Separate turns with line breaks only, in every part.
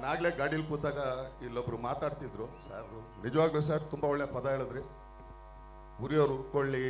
ನಾನು ಆಗ್ಲೇ ಗಾಡೀಲಿ ಕೂತಾಗ ಇಲ್ಲೊಬ್ರು ಮಾತಾಡ್ತಿದ್ರು. ಸರ್, ನಿಜವಾಗ್ಲೂ ಸರ್, ತುಂಬ ಒಳ್ಳೆ ಪದ ಹೇಳಿದ್ರಿ. ಉರಿಯೋರು ಉರ್ಕೊಳ್ಳಿ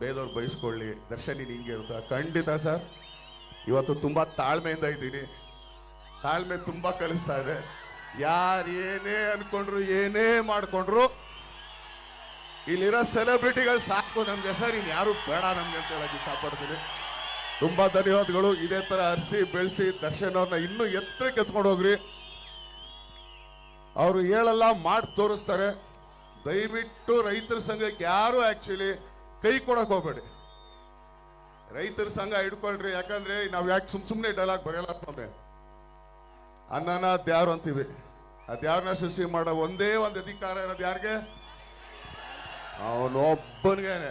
ಬೇದವ್ರು ಬಯಸ್ಕೊಳ್ಳಿ ದರ್ಶನಿ ನೀನು ಹಿಂಗೆ ಅಂತ. ಖಂಡಿತ ಸರ್, ಇವತ್ತು ತುಂಬ ತಾಳ್ಮೆಯಿಂದ ಇದ್ದೀನಿ. ತಾಳ್ಮೆ ತುಂಬ ಕಲಿಸ್ತಾ ಇದೆ. ಯಾರು ಏನೇ ಅನ್ಕೊಂಡ್ರು, ಏನೇ ಮಾಡ್ಕೊಂಡ್ರು, ಇಲ್ಲಿರೋ ಸೆಲೆಬ್ರಿಟಿಗಳು ಸಾಕು ನಮಗೆ. ಸರ್ ಇನ್ನು ಯಾರು ಬೇಡ ನಮಗೆ ಅಂತ ಹೇಳಕ್ ಇಷ್ಟಪಡ್ತೀನಿ. ತುಂಬಾ ಧನ್ಯವಾದಗಳು. ಇದೇ ತರ ಹರಿಸಿ ಬೆಳೆಸಿ ದರ್ಶನ್ ಅವ್ರನ್ನ ಇನ್ನೂ ಎತ್ತರಕ್ಕೆ ಎತ್ಕೊಂಡು ಹೋಗ್ರಿ. ಅವರು ಹೇಳಲ್ಲ, ಮಾಡಿ ತೋರಿಸ್ತಾರೆ. ದಯವಿಟ್ಟು ರೈತರ ಸಂಘಕ್ಕೆ ಯಾರು ಆಕ್ಚುಲಿ ಕೈ ಕೊಡಕ್ ಹೋಗ್ಬೇಡಿ. ರೈತರ ಸಂಘ ಹಿಡ್ಕೊಳ್ರಿ, ಯಾಕಂದ್ರೆ ನಾವು ಯಾಕೆ ಸುಮ್ ಸುಮ್ಮನೆ ಡೈಲಾಗ್ ಬರೆಯಲ್ಲ ಒಮ್ಮೆ ಅನ್ನನ ಅದ್ಯಾರು ಅಂತೀವಿ. ಅದ್ಯಾರನ್ನ ಸೃಷ್ಟಿ ಮಾಡೋ ಒಂದೇ ಒಂದು ಅಧಿಕಾರ ಇರೋದು ಯಾರಿಗೆ? ಅವನೊಬ್ಬನಿಗೇನೆ.